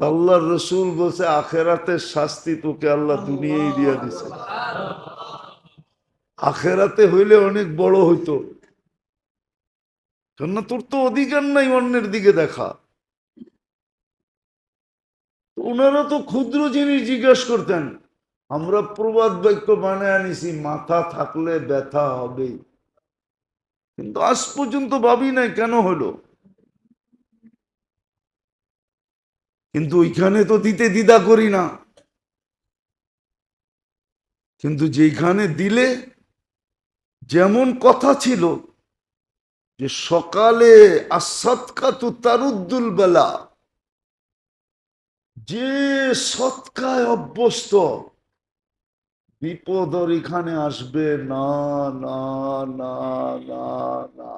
আল্লাহ রসুল বলছে আখেরাতের শাস্তি তোকে আল্লাহ দুনিয়ায় দিয়া দিছে। আখেরাতে হইলে অনেক বড় হইতো। কেননা তোর তো অধিকার নাই অন্যের দিকে দেখা। ওনারা তো ক্ষুদ্র জিনিস জিজ্ঞেস করতেন আমরা প্রবাদ বাক্য বানায় আনিছি মাথা থাকলে ব্যথা হবে কিন্তু আজ পর্যন্ত ভাবি নাই কেন হলো। কিন্তু ওইখানে তো দিতে দ্বিধা করি না। কিন্তু যেখানে দিলে যেমন কথা ছিল যে সকালে আসৎকাতু তারুদ্দুল বেলা, যে সৎকায় অভ্যস্ত, বিপদ ওর এখানে আসবে না না না না না।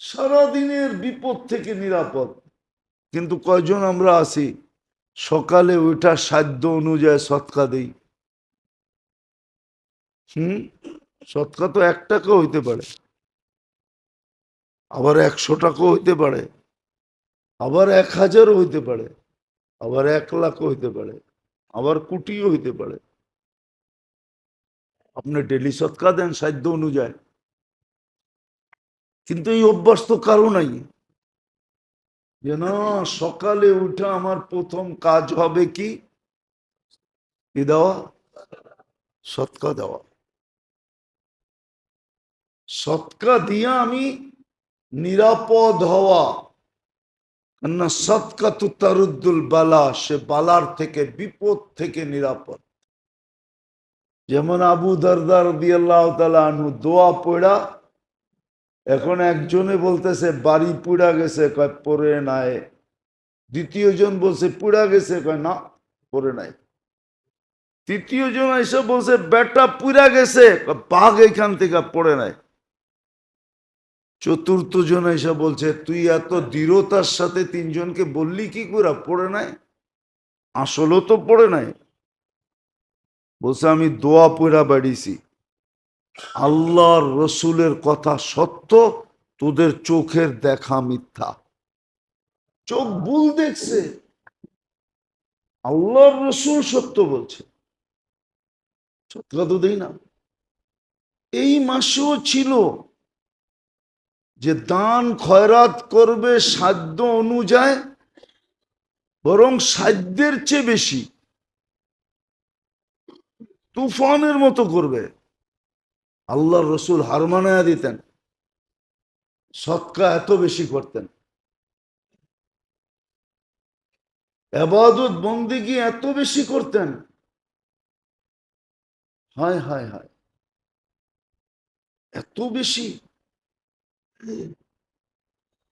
সারাদিনের বিপদ থেকে নিরাপদ। কিন্তু কয়জন আমরা আছি? সকালে ওইটা সাধ্য অনুযায়ী সৎকা দেই। হুম? সৎকা তো এক টাকা হইতে পারে। আবার একশো টাকা হইতে পারে। আবার এক হাজারও হইতে পারে। আবার এক লাখও হইতে পারে। আবার কোটিও হইতে পারে। আপনি ডেলি সৎকা দেন সাধ্য অনুযায়ী। কিন্তু এই অভ্যাস তো কারও নাই। যে না, সকালে উঠে আমার প্রথম কাজ হবে কি? দেওয়া? সৎকা দেওয়া। সৎকা দিয়ে আমি নিরাপদ হওয়া। না সৎকা তু তারুদ্দুল বালা, সে বালার থেকে, বিপদ থেকে নিরাপদ। যেমন আবু দরদার দিয়াল্লাহ তালা আনহু দোয়া পড়া এখন একজনে বলতেছে, বাড়ি পুড়া গেছে। কয় পরে নাই। দ্বিতীয় জন বলছে, পুড়া গেছে। কয়, না পরে নাই। তৃতীয় জন এসে বলছে, বেটা পুরা গেছে। বাঘ এখান থেকে পড়ে নাই। চতুর্থ জন এসে বলছে, তুই এত দৃঢ়তার সাথে তিনজনকে বললি কি করে? পড়ে নাই? আসলেও তো পড়ে নাই। বলছে, আমি দোয়া পড়া বাড়িছি আল্লাহর রসুলের কথা সত্য, তোদের চোখের দেখা মিথ্যা। চোখ ভুল দেখছে। আল্লাহর রসুল সত্য বলছে। তো দেই না। এই মাসেও ছিল যে দান খয়রাত করবে সাধ্য অনুযায়ী, বরং সাধ্যের চেয়ে বেশি। তুফানের মতো করবে। আল্লাহর রসুল হারমানায়া দিতেন। সৎকা এত বেশি করতেন। এবাদত বন্দিগি এত বেশি করতেন। হায় হায় হায়। এত বেশি।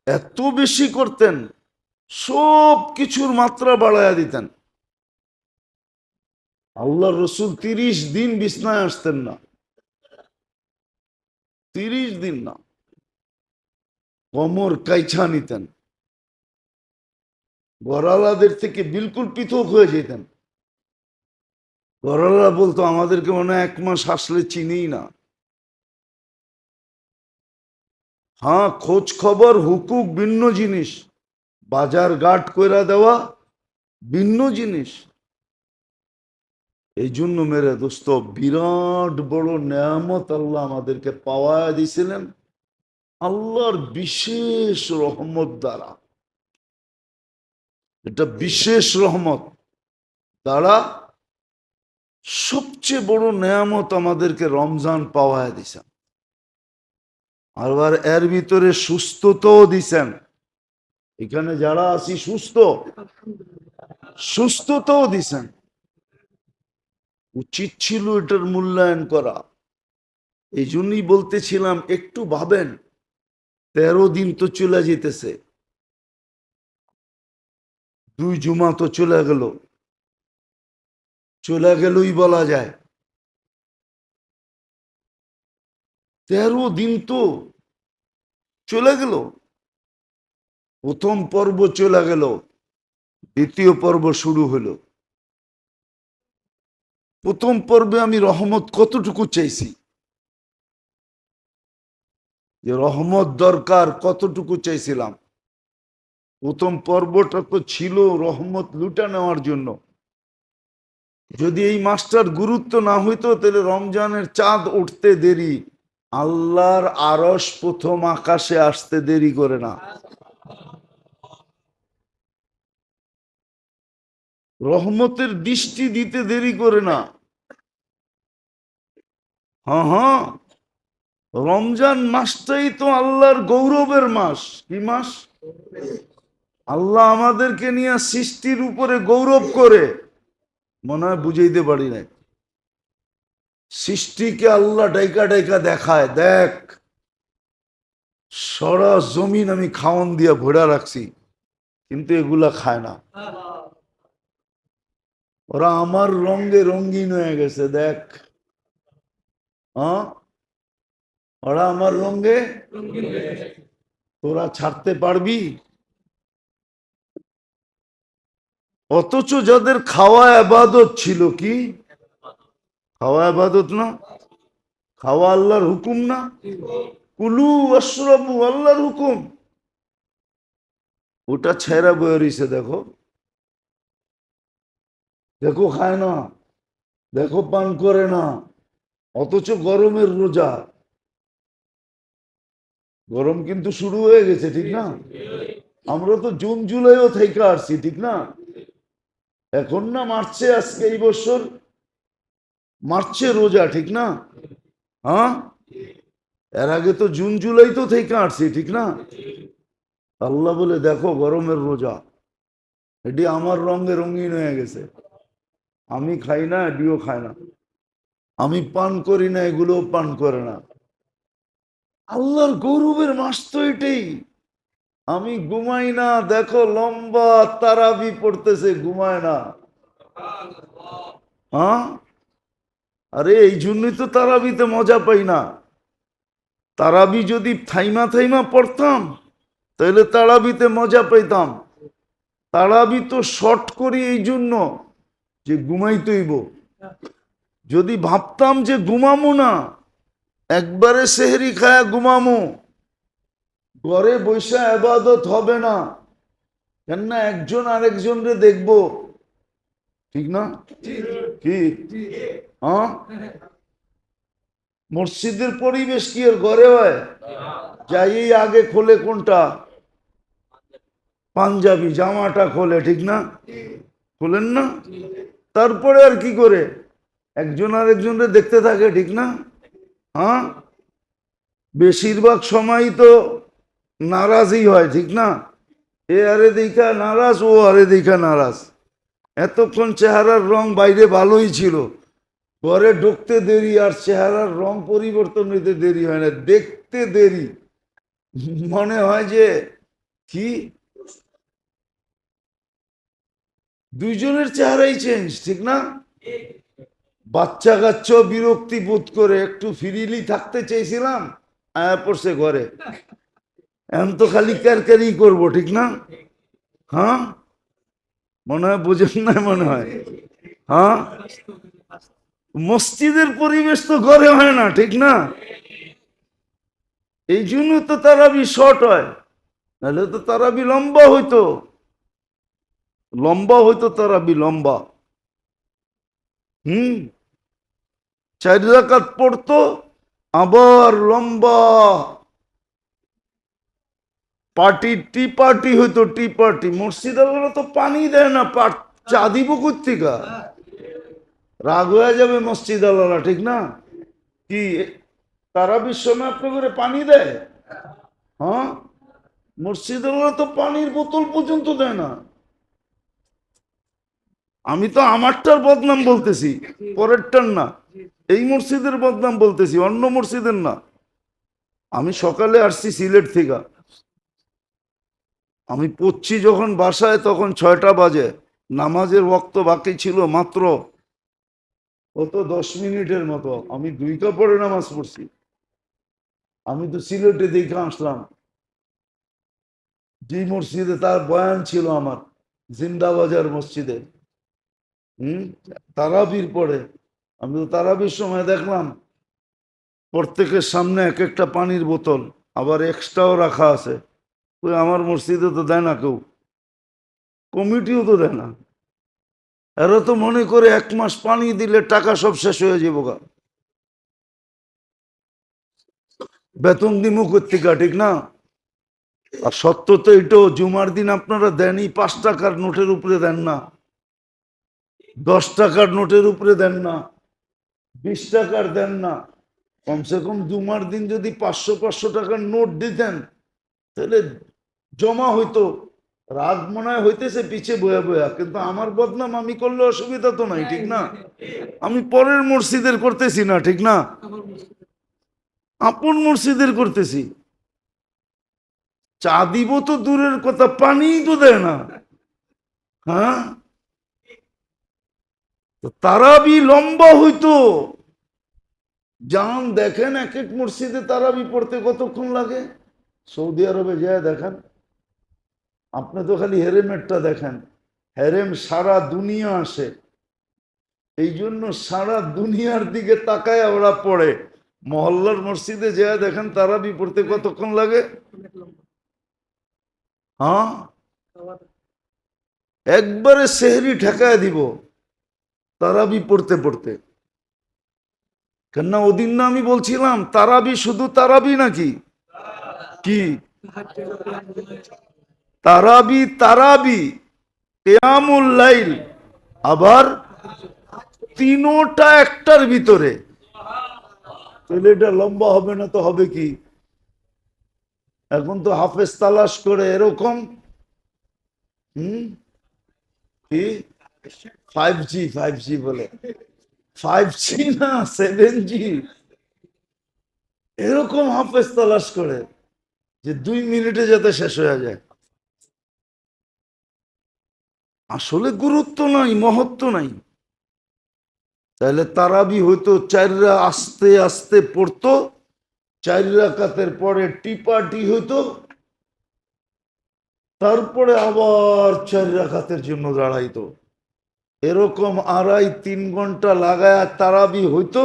এত বেশি করতেন। সব কিছুর মাত্রা বাড়াইয়া দিতেন। আল্লাহ রসুল তিরিশ দিন বিছনায় আসতেন না। তিরিশ দিন না। কমর কাইছা নিতেন। গরালাদের থেকে বিলকুল পৃথক হয়ে যেতেন। গরালা বলতো, আমাদেরকে মনে এক মাস আসলে চিনিই না। হ্যাঁ খোঁজ খবর, হুকুক, ভিন্ন জিনিস। বাজার ঘাট কইরা দেওয়া, ভিন্ন জিনিস। এই জন্য মেরে দোস্ত, বিরাট বড় নেয়ামত আল্লাহ আমাদেরকে পাওয়া দিছিলেন আল্লাহর বিশেষ রহমত দ্বারা। এটা বিশেষ রহমত দ্বারা সবচেয়ে বড় নেয়ামত আমাদেরকে রমজান পাওয়া দিছেন আবার এর ভিতরে সুস্থতাও দিছেন এখানে যারা আছি সুস্থ, সুস্থতাও দিছেন উচিত ছিল এটার মূল্যায়ন করা। এই জন্যই বলতেছিলাম, একটু ভাবেন, তেরো দিন তো চলে যেতেছে। দুই জুমা তো চলে গেল। চলে গেলই বলা যায়। তেরো দিন তো চলে গেল। প্রথম পর্ব চলে গেল। দ্বিতীয় পর্ব শুরু হলো। প্রথম পর্বে আমি রহমত কতটুকু চাইছি? যে রহমত দরকার কতটুকু চাইছিলাম? প্রথম পর্বটা তো ছিল রহমত লুটা নেওয়ার জন্য। যদি এই মাসটার গুরুত্ব না হইতো, তাহলে রমজানের চাঁদ উঠতে দেরি। আল্লাহর আরস প্রথম আকাশে আসতে দেরি করে না। রহমতের দৃষ্টি দিতে দেরি করে না। হ্যাঁ হ্যাঁ। রমজান মাসটাই তো আল্লাহর গৌরবের মাস। কি মাস? আল্লাহ আমাদেরকে নিয়ে সৃষ্টির উপরে গৌরব করে। মনে হয় বুঝাইতে পারি নাই। সৃষ্টিকে আল্লাহ ডাইকা ডাইকা দেখায়, দেখ। সরা জমিন আমি খাওয়ান দিয়া ভরা রাখছি, কিন্তু এগুলা খায় না। ওরা আমার রঙে রঙিন হয়ে গেছে, দেখ। হ্যাঁ? ওরা আমার রঙে তোরা ছাড়তে পারবি? অথচ যাদের খাওয়া আবাদত ছিল কি? খাওয়া আবাদত না? খাওয়া আল্লাহর হুকুম না? কুলু অশ্রবু আল্লাহর হুকুম। ওটা ছেঁড়া বয়ে রইছে, দেখো। দেখো খায় না, দেখো পান করে না, অথচ গরমের রোজা। গরম কিন্তু শুরু হয়ে গেছে, ঠিক না? আমরা তো জুন জুলাইও থেকে আসছি, ঠিক না? এখন না মার্চে, আজকে এই বছর মার্চে রোজা, ঠিক না? হ্যাঁ? এর আগে তো জুন জুলাই তো থেকে আসছি, ঠিক না? আল্লাহ বলে, দেখো গরমের রোজা। এটি আমার রঙে রঙিন হয়ে গেছে। আমি খাই না এটিও খায় না। আমি পান করি না এগুলো পান করে না। আল্লাহর গৌরবের মাস তো এটাই। আমি ঘুমাই না, দেখো লম্বা তারাবি পড়তেছে, ঘুমায় না। হ্যাঁ? আরে, এই জন্যই তো তারাবিতে মজা পাই না। তারাবি যদি থাইমা থাইমা পড়তাম, তাহলে তারাবিতে মজা পাইতাম। তারাবি তো শর্ট করি এই জন্য। যে ঘুমাইতেইব। যদি ভাবতাম যে ঘুমামো না, একবারে সেহরি খায়া ঘুমামো। ঘরে বৈশা আবাদত হবে না। কেননা একজন আরেকজনরে দেখব। ঠিক না? কি? হ্যাঁ? মসজিদের পরিবেশ কি এর ঘরে হয়? যাই আগে খোলে কোনটা? পাঞ্জাবি জামাটা খোলে, ঠিক না? খোলেন না? তারপরে আর কি করে? একজন আর আরেকজনরে দেখতে থাকে, ঠিক না? হ্যাঁ? বেশিরভাগ সময় তো নারাজই হয়, ঠিক না? এ আরে দেখা নারাজ, ও আরে দেখা নারাজ। এতক্ষণ চেহারার রং বাইরে ভালোই ছিল। ঘরে ঢুকতে দেরি আর চেহারার রং পরিবর্তন হইতে দেরি হয় না, দেখতে দেরি। মনে হয় যে কি দুইজনের চেহারাই চেঞ্জ ঠিক না? বাচ্চা কাচ্চা বিরক্তি বোধ করে একটু ফিরিলি থাকতে চেয়েছিলাম, আয়া পড়ছে ঘরে। এখন তো খালি ক্যারক্যারি করব, ঠিক না? হ্যাঁ? মনে হয় বোঝেন না, মনে হয়। হ্যাঁ? মসজিদের পরিবেশ তো ঘরে হয় না, ঠিক না? এই জন্য তো তারাবি শর্ট হয়। নাহলে তো তারাবি লম্বা হইতো। লম্বা হইতো তারাবি লম্বা। হুম? চার রাকাত পড়তো, আবার লম্বা। পার্টি টি পার্টি হইতো টি পার্টি মসজিদ আল্লাহ তো পানি দেয় না চা দিব কর্তিকা রাগ হয়ে যাবে মসজিদ আল্লাহ ঠিক না? কি, তারা বিশ্বমে করে পানি দেয়? হ্যাঁ? মসজিদ আল্লাহ তো পানির বোতল পর্যন্ত দেয় না। আমি তো আমারটার বদনাম বলতেছি পরেরটার না। এই মসজিদের বদনাম বলতেছি অন্য মসজিদের না। আমি সকালে আসছি সিলেট থেকে। আমি পড়ছি যখন বাসায় তখন ছয়টা বাজে। নামাজের বক্ত বাকি ছিল মাত্র কত? দশ মিনিটের মতো। আমি দুইটা পরে নামাজ পড়ছি। আমি তো সিলেটে দেখে আসলাম। যে মসজিদে তার বয়ান ছিল আমার জিন্দাবাজার মসজিদে। হুম? তারাবির পরে। আমি তো তারাবির সময় দেখলাম, প্রত্যেকের সামনে এক একটা পানির বোতল, আবার এক্সট্রাও রাখা আছে। ওই আমার মসজিদে তো দেয় না কেউ, কমিটিও তো দেয় না। এরা তো মনে করে এক মাস পানি দিলে টাকা সব শেষ হয়ে যাব গা। বেতন দিমু কর্তিকা, ঠিক না? আর সত্য তো এটাও জুমার দিন আপনারা দেনই, পাঁচ টাকার নোটের উপরে দেন না। দশ টাকার নোটের উপরে দেন না, বিশ টাকার দেন না। কমসে কম জুমার দিন যদি পাঁচশো পাঁচশো টাকার নোট দিতেন, তাহলে জমা হইতো। রাগ মনে হয় হইতেছে পিছে বয়া বয়া, কিন্তু আমার বদনাম আমি করলে অসুবিধা তো নাই, ঠিক না? আমি পরের মসজিদের করতেছি না, ঠিক না? আপন মসজিদের করতেছি। চা দিব তো দূরের কথা, পানিই তো দেয় না। হ্যাঁ? তারাবি লম্বা হইতো। যান দেখেন এক এক মসজিদে তারাবি পড়তে কতক্ষণ লাগে? সৌদি আরবে যায় দেখেন। আপনি তো খালি হেরেমেরটা দেখেন। হেরেম সারা দুনিয়া আসে। এই জন্য সারা দুনিয়ার দিকে তাকায় ওরা পড়ে। মহল্লার মসজিদে যায় দেখেন তারাবি পড়তে কতক্ষণ লাগে? হ্যাঁ? একবারে সেহরি ঠেকায় দিব। তারাবি পড়তে পড়তে। কেননা ওদিন না আমি বলছিলাম, তারাবি শুধু তারাবি নাকি? কি? তারাবি তারাবি লাইল। আবার তিনোটা একটার ভিতরে। তাহলে এটা লম্বা হবে না তো হবে কি? এখন তো হাফেজ তালাশ করে এরকম। হুম? কি? ফাইভ জি ফাইভ জি বলে। ফাইভ জি না সেভেন জি এরকম হাফেজ তালাশ করে যে দুই মিনিটে যাতে শেষ হয়ে যায়। আসলে গুরুত্ব নাই, মহত্ব নাই। তাহলে তারাবি হয়তো চাররা আস্তে আস্তে পড়তো, চার রাকাতের পরে টিপাটি হইতো, তারপরে আবার চার রাকাতের জন্য দাঁড়াইতো। এরকম আড়াই তিন ঘণ্টা লাগায় তারাবি হইতো,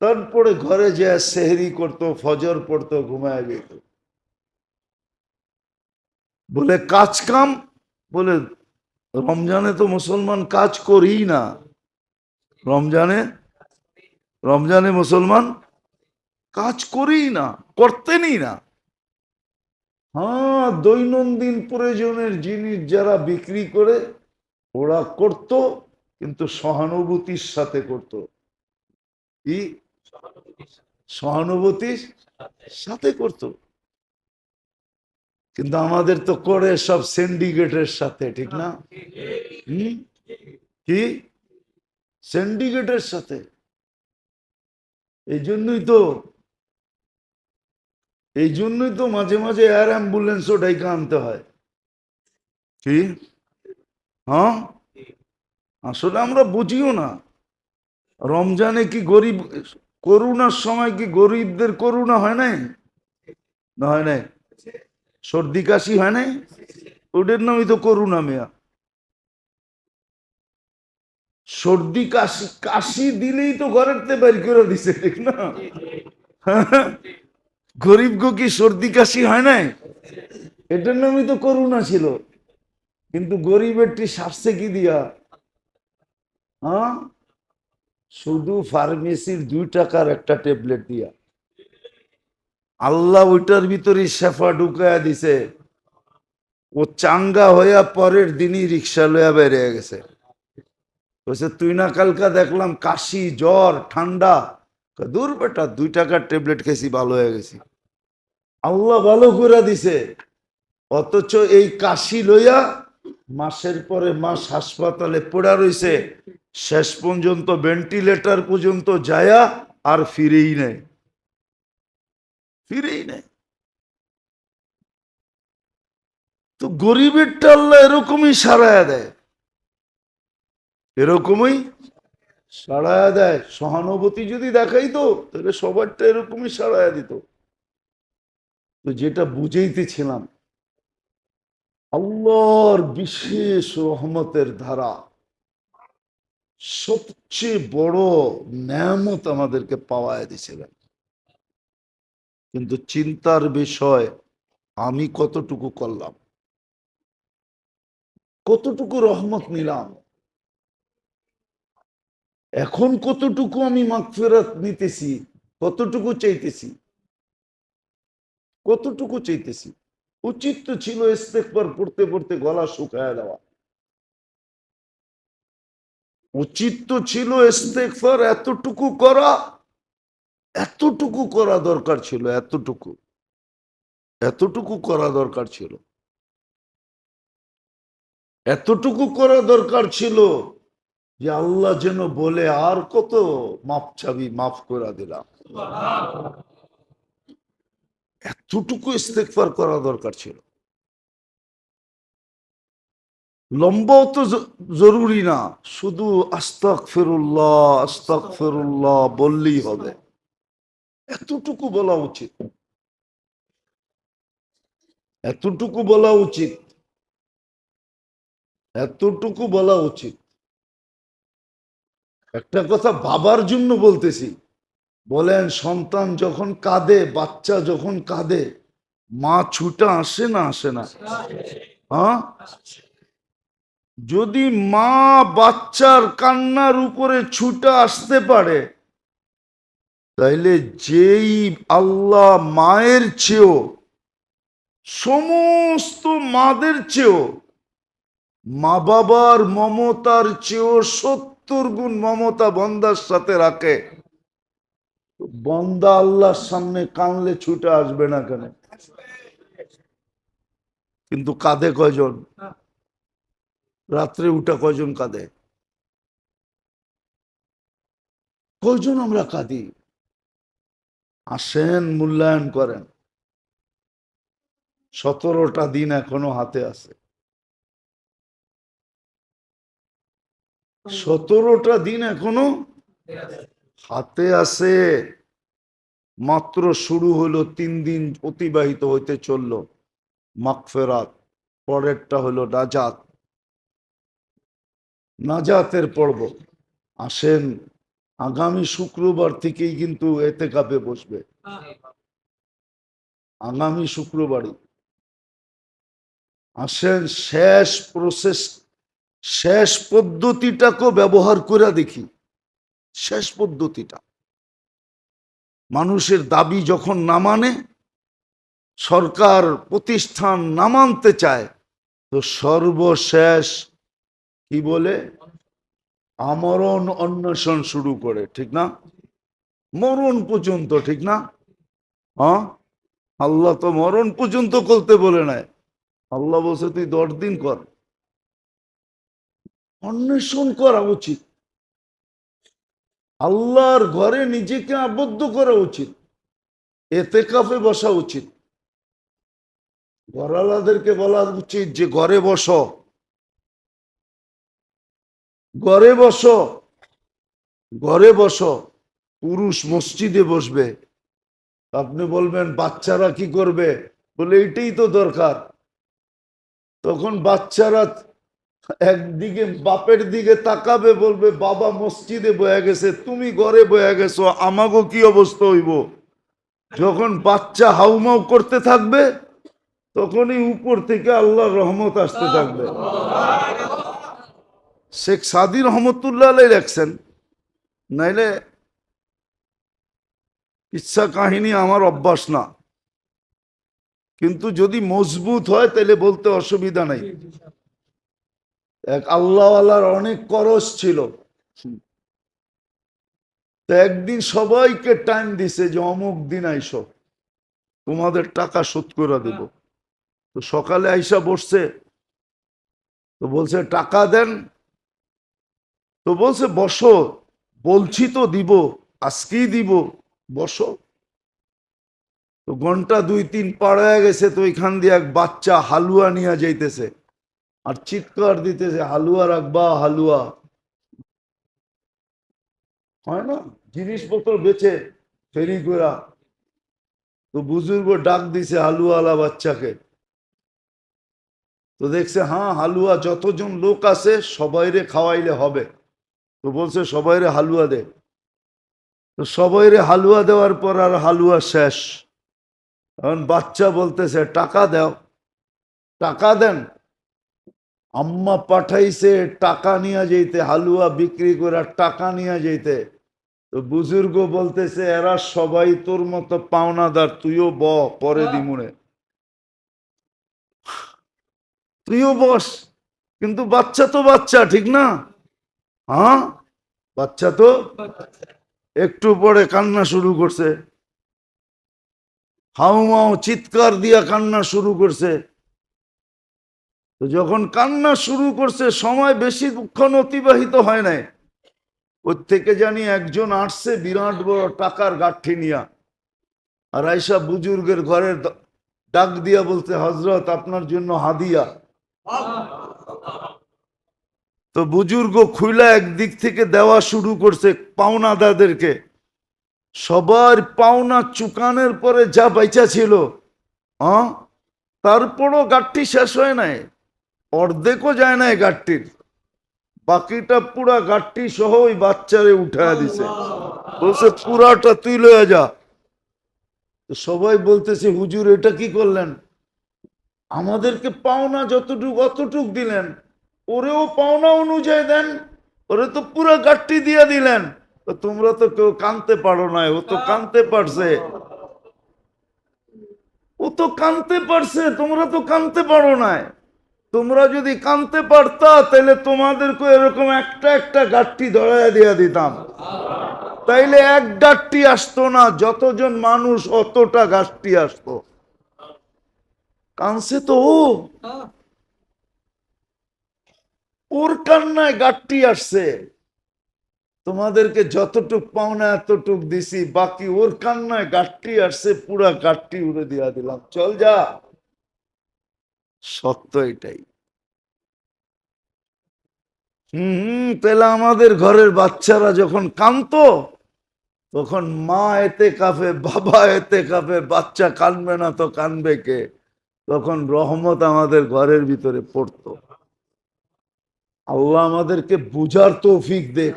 তারপরে ঘরে যে সেহরি করতো, ফজর পড়তো, ঘুমায় যেত বলে, কাজ কাম? বলে, রমজানে তো মুসলমান কাজ করি না। রমজানে? রমজানে মুসলমান কাজ করি না করতেনই না। হ্যাঁ দৈনন্দিন প্রয়োজনের জিনিস যারা বিক্রি করে ওরা করত, কিন্তু সহানুভূতির সাথে করত। কি? সহানুভূতির সাথে করত। কিন্তু আমাদের তো করে সব সিন্ডিকেটের সাথে, ঠিক না? কি? সিন্ডিকেটের সাথে। এই জন্যই তো এই জন্যই তো মাঝে মাঝে এয়ার অ্যাম্বুলেন্সও ডাইকা আনতে হয়। কি? হ্যাঁ? আসলে আমরা বুঝিও না। রমজানে কি গরিব, করুণার সময় কি গরিবদের করুণা হয় নাই? না হয় নাই? সর্দি কাশি হয় নাই? ওটার নামই তো করুণা মেয়া। সর্দি কাশি কাশি দিলেই তো ঘরের তে বের করে দিছে, ঠিক না? গরিব গো কি সর্দি কাশি হয় নাই? এটার নামই তো করুণা ছিল। কিন্তু গরিবেরটি সারছে কি দিয়া? হ্যাঁ? শুধু ফার্মেসির দুই টাকার একটা ট্যাবলেট দিয়া। আল্লাহ ওইটার ভিতরে শেফা ঢুকায়া দিছে। ও চাঙ্গা হইয়া পরের দিনই রিক্সা লইয়া বেরিয়ে গেছে। বলছে তুই না কালকা দেখলাম কাশি, জ্বর, ঠান্ডা। দূর বেটা, দুই টাকার ট্যাবলেট খেয়েছি, ভালো হয়ে গেছি। আল্লাহ ভালো করে দিছে। অথচ এই কাশি লইয়া মাসের পরে মাস হাসপাতালে পড়া রয়েছে শেষ পর্যন্ত ভেন্টিলেটর পর্যন্ত যায়া আর ফিরেই নেয় ফিরেই নেয় তো গরিবের টাল্লা এরকমই সারায়া দেয়। এরকমই সারায়া দেয়। সহানুভূতি যদি দেখাইতো, তাহলে সবারটা এরকমই সারায়া দিত। তো যেটা বুঝেইতেছিলাম আল্লাহর বিশেষ রহমতের ধারা। সবচেয়ে বড় নেয়ামত আমাদেরকে পাওয়ায় দিছিলেন কিন্তু চিন্তার বিষয়, আমি কতটুকু করলাম? কতটুকু রহমত নিলাম? এখন কতটুকু আমি মাগফেরাত নিতেছি, কতটুকু চাইতেছি? কতটুকু চাইতেছি? উচিত তো ছিল ইস্তেকবার পড়তে পড়তে গলা শুকায় দেওয়া। উচিত তো ছিল ইস্তেকবার এতটুকু করা এতটুকু করা দরকার ছিল, এতটুকু এতটুকু করা দরকার ছিল। এতটুকু করা দরকার ছিল যে আল্লাহ যেন বলে, আর কত মাপ চাবি মাফ করে দিলাম। এতটুকু ইস্তেকবার করা দরকার ছিল। লম্বাও তো জরুরি না, শুধু আস্তাক ফেরুল্লাহ আস্তাক ফেরুল্লাহ বললেই হবে। এতটুকু বলা উচিত। এতটুকু বলা উচিত। এতটুকু বলা উচিত। একটা কথা বাবার জন্য বলতেছি বলেন, সন্তান যখন কাঁদে, বাচ্চা যখন কাঁদে, মা ছুটা আসে না আসে না? হ্যাঁ? যদি মা বাচ্চার কান্নার উপরে ছুটা আসতে পারে, তাইলে যেই আল্লাহ মায়ের চেয়েও, সমস্ত মাদের চেয়েও, মা বাবার মমতার চেয়েও সত্তর গুণ মমতা বন্দার সাথে রাখে। বন্দা আল্লাহর সামনে কানলে ছুটে আসবে না কেন? কিন্তু কাঁদে কয়জন? রাত্রে উঠা কয়জন কাঁদে? কয়জন আমরা কাঁদি? আসেন, মূল্যায়ন করেন। সতেরোটা দিন এখনও হাতে আছে। সতেরোটা দিন এখনও হাতে আছে মাত্র শুরু হলো, তিন দিন অতিবাহিত হইতে চলল, মাগফেরাত, পরেরটা হলো নাজাত। নাজাতের পর্ব, আসেন, আগামী শুক্রবার থেকেই কিন্তু এতে কাপে বসবে। আগামী শুক্রবারই। আসেন, শেষ প্রসেস শেষ পদ্ধতিটাকেও ব্যবহার করে দেখি। শেষ পদ্ধতিটা। মানুষের দাবি যখন না মানে সরকার প্রতিষ্ঠান না মানতে চায়, তো সর্বশেষ কি বলে? আমরণ অন্বেষণ শুরু করে, ঠিক না? মরণ পর্যন্ত, ঠিক না? হ্যাঁ? আল্লাহ তো মরণ পর্যন্ত করতে বলে নাই। আল্লাহ বলছে, তুই দশ দিন কর। অন্বেষণ করা উচিত। আল্লাহর ঘরে নিজেকে আবদ্ধ করা উচিত এতে কাফে বসা উচিত। ঘরালাদেরকে বলা উচিত যে, ঘরে বস। ঘরে বস। ঘরে বস। পুরুষ মসজিদে বসবে। আপনি বলবেন, বাচ্চারা কি করবে? বলে এইটাই তো দরকার। তখন বাচ্চারা একদিকে বাপের দিকে তাকাবে বলবে, বাবা মসজিদে বয়ে গেছে, তুমি ঘরে বয়ে গেছো, আমাগো কি অবস্থা হইব? যখন বাচ্চা হাউমাউ করতে থাকবে, তখনই উপর থেকে আল্লাহ রহমত আসতে থাকবে। শেখ সাদি রহমতুল্লাহ আলাই লেখছেন, নাইলে ইচ্ছা কাহিনী আমার অভ্যাস না। কিন্তু যদি মজবুত হয় তাহলে বলতে অসুবিধা নাই। এক আল্লাহওয়ালার অনেক করস ছিল। তো একদিন সবাইকে টাইম দিছে যে অমুক দিন আইসো তোমাদের টাকা শোধ করে দেব। তো সকালে আইসা বসছে। তো বলছে টাকা দেন। তো বলছে বসো বলছি তো দিব আজকেই দিব বসো। তো ঘণ্টা দুই তিন পার হয়ে গেছে তো ওইখান দিয়ে এক বাচ্চা হালুয়া নিয়ে যাইতেছে। আর চিৎকার দিতেছে, হালুয়া রাখবা, হালুয়া। হয় না? জিনিসপত্র বেচে, ফেরি করা তো বুজুর্গ ডাক দিছে হালুয়ালা বাচ্চাকে। তো দেখছে হ্যাঁ হালুয়া যতজন লোক আছে, সবাইরে খাওয়াইলে হবে। তো বলছে, সবাইরে হালুয়া দে। তো সবাইরে হালুয়া দেওয়ার পর আর হালুয়া শেষ। এখন বাচ্চা বলতেছে, টাকা দাও। টাকা দেন আম্মা পাঠাইছে টাকা নিয়ে যেতে হালুয়া বিক্রি করে টাকা নিয়ে যেতে তো বুজুর্গ বলতেছে এরা সবাই তোর মতো পাওনাদার তুইও ব পরে দিমুনে। তুইও বস কিন্তু বাচ্চা তো বাচ্চা ঠিক না? হ্যাঁ বাচ্চা তো? একটু পরে কান্না শুরু করছে। হাউমাউ চিৎকার দিয়া কান্না শুরু করছে। তো যখন কান্না শুরু করছে, সময় বেশি বেশিক্ষণ অতিবাহিত হয় নাই। ওর থেকে জানি একজন আসছে, বিরাট বড় টাকার গাঠি নিয়া। আর আইসা বুজুর্গের ঘরের ডাক দিয়া বলতে হজরত আপনার জন্য হাদিয়া। তো বুজুর্গ খুইলা একদিক থেকে দেওয়া শুরু করছে পাওনাদারদেরকে সবার পাওনা চুকানের পরে যা বাইচা ছিল তারপরও গাঠটি শেষ হয় নাই। অর্ধেকও যায় নাই গাঠটির বাকিটা পুরা গাঠটি সহ ওই বাচ্চারে উঠায় দিছে। বলছে, পুরাটা তুই লয়ে যা। সবাই বলতেছে, হুজুর, এটা কি করলেন? আমাদেরকে পাওনা যতটুক, অতটুক দিলেন। ওরেও পাওনা অনুযায়ী দেন। ওরে তো পুরা গাঠটি দিয়ে দিলেন। তোমরা তো কেউ কানতে পারো না, ও তো কানতে পারছে। ও তো কানতে পারছে, তোমরা তো কানতে পারো না তোমরা যদি কানতে পারতা, তাহলে তোমাদেরকে এরকম একটা একটা গাঠটি ধরাইয়া দিয়া দিতাম। তাইলে এক গাঠটি আসতো না, যতজন মানুষ অতটা গাছটি আসতো। কানছে তো ওর কান্নায় গাঠটি আসছে। তোমাদেরকে যতটুক পাওনা এতটুক দিছি, বাকি ওর কান্নায় গাঠটি আসছে, পুরা গাঠটি উড়ে দিয়া দিলাম। চল যা। সত্য এটাই। হম তাহলে আমাদের ঘরের বাচ্চারা যখন কানতো তখন মা এতে কাঁপে, বাবা এতে কাঁপে, বাচ্চা কানবে না তো কানবে কে? তখন রহমত আমাদের ঘরের ভিতরে পড়তো। আল্লাহ আমাদেরকে বুঝার তৌফিক দেখ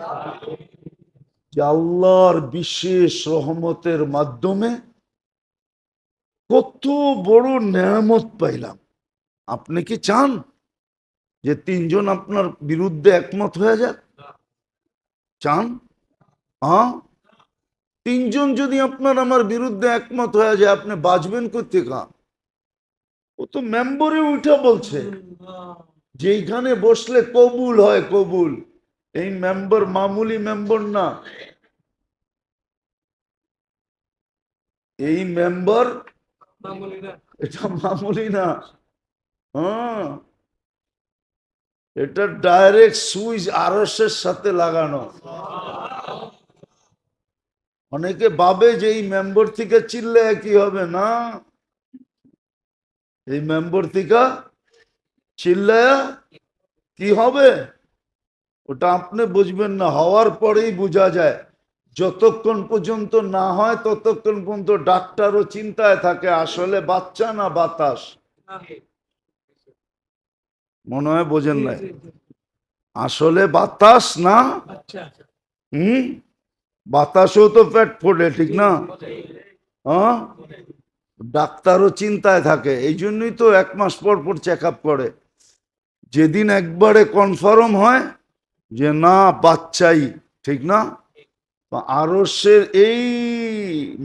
যে আল্লাহর বিশেষ রহমতের মাধ্যমে কত বড় নেয়ামত পাইলাম। আপনি কি চান যে তিনজন আপনার বিরুদ্ধে একমত হয়ে যাক? চান? হ্যাঁ? তিনজন যদি আপনার আমার বিরুদ্ধে একমত হয়ে যায় আপনি বাঁচবেন করতে কা ও তো মেম্বরে উঠে বলছে যেইখানে বসলে কবুল হয় কবুল। এই মেম্বার মামুলি মেম্বার না। এই মেম্বার এটা মামুলি না। হ্যাঁ। এটা ডাইরেক্ট সুইচ আরসের সাথে লাগানো। অনেকে ভাবে যে এই মেম্বর থেকে চিল্লে কি হবে না। এই মেম্বর থেকে চিল্লায়া কি হবে? ওটা আপনি বুঝবেন না। হওয়ার পরেই বোঝা যায়। যতক্ষণ পর্যন্ত না হয়, ততক্ষণ পর্যন্ত ডাক্তারও চিন্তায় থাকে, আসলে বাচ্চা না বাতাস? মনে হয় বোঝেন নাই। আসলে বাতাস না? হুম? বাতাসও তো পেট ফোটে ঠিক না? হ্যাঁ? ডাক্তারও চিন্তায় থাকে এই জন্যই তো এক মাস পর পর চেক আপ করে। যেদিন একবারে কনফার্ম হয় যে না বাচ্চাই ঠিক না? আরসের এই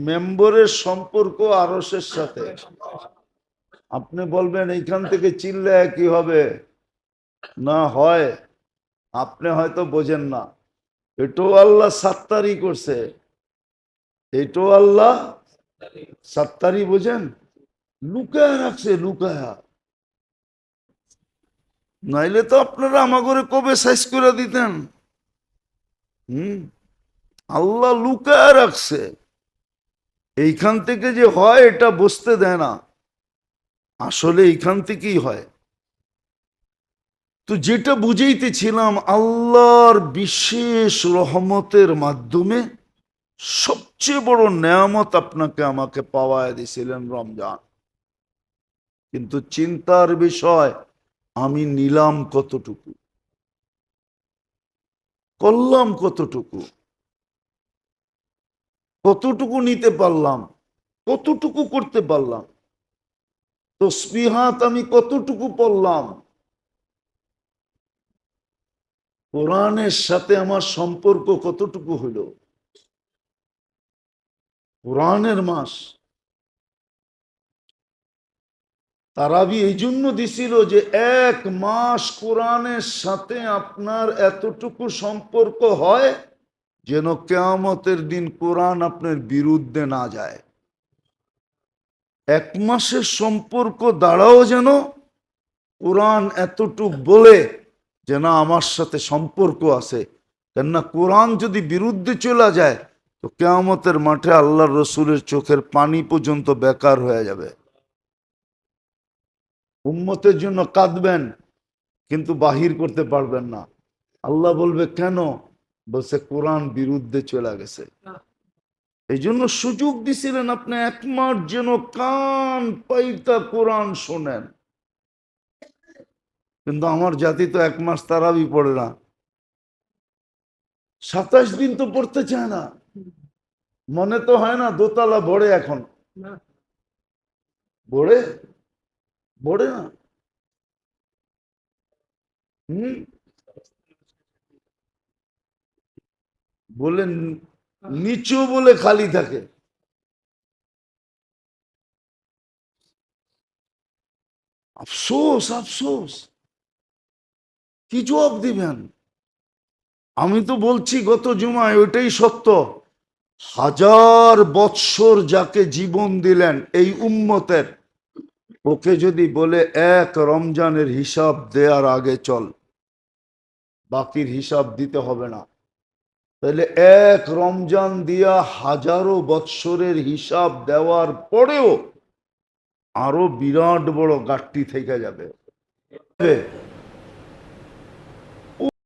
মেম্বরের সম্পর্ক আরসের সাথে। আপনি বলবেন এইখান থেকে চিল্লে কি হবে? না হয়, আপনি হয়তো বোঝেন না। এটাও আল্লাহ সাত্তারি করছে। এটাও আল্লাহ সাত্তারি বোঝেন। লুকায় রাখছে, লুকায়া। নাইলে তো আপনারা আমাগরে কবে সাইজ করে দিতেন? হুম? আল্লাহ লুকায় রাখছে। এইখান থেকে যে হয়, এটা বসতে দেয় না। আসলে এইখান থেকেই হয়। তো যেটা বুঝাইতেছিলাম, আল্লাহর বিশেষ রহমতের মাধ্যমে সবচেয়ে বড় নেয়ামত আপনাকে আমাকে পাওয়ায় দিয়েছিলেন রমজান। কিন্তু চিন্তার বিষয়, আমি নিলাম কতটুকু? করলাম কতটুকু? কতটুকু নিতে পারলাম? কতটুকু করতে পারলাম? তো স্পৃহাত আমি কতটুকু পড়লাম? কোরআনের সাথে আমার সম্পর্ক কতটুকু হইল? কোরআনের মাস। তারাবি এই জন্য দিছিল যে এক মাস কোরআনের সাথে আপনার এতটুকু সম্পর্ক হয় যেন কেয়ামতের দিন কোরআন আপনার বিরুদ্ধে না যায়। এক মাসের সম্পর্ক দাঁড়াও যেন কোরআন এতটুক বলে যে না আমার সাথে সম্পর্ক আছে। কেননা কোরআন যদি বিরুদ্ধে চলে যায়, তো কেয়ামতের মাঠে আল্লাহ রসুলের চোখের পানি পর্যন্ত বেকার হয়ে যাবে। উম্মতের জন্য কাঁদবেন, কিন্তু বাহির করতে পারবেন না। আল্লাহ বলবে, কেন? বলছে, কোরআন বিরুদ্ধে চলে গেছে। এই জন্য সুযোগ দিছিলেন আপনি এক মাস যেন কান পাইতা কোরআন শোনেন। কিন্তু আমার জাতি তো এক মাস তারাবি পড়ে না। সাতাশ দিন তো পড়তে চায় না। মনে তো হয় না দোতলা বড়ে এখন। বড়ে বড়ে না। হুম? বলে নিচু বলে খালি থাকে। আফসোস আফসোস। কি জবাব দিবেন আমি তো বলছি, গত জুমায় ওইটাই সত্য। হাজার বৎসর যাকে জীবন দিলেন এই উম্মতের, ওকে যদি বলে এক রমজানের হিসাব দেওয়ার আগে চল, বাকির হিসাব দিতে হবে না। তাহলে এক রমজান দিয়া হাজারো বৎসরের হিসাব দেওয়ার পরেও আরও বিরাট বড় গাঠটি থেকে যাবে।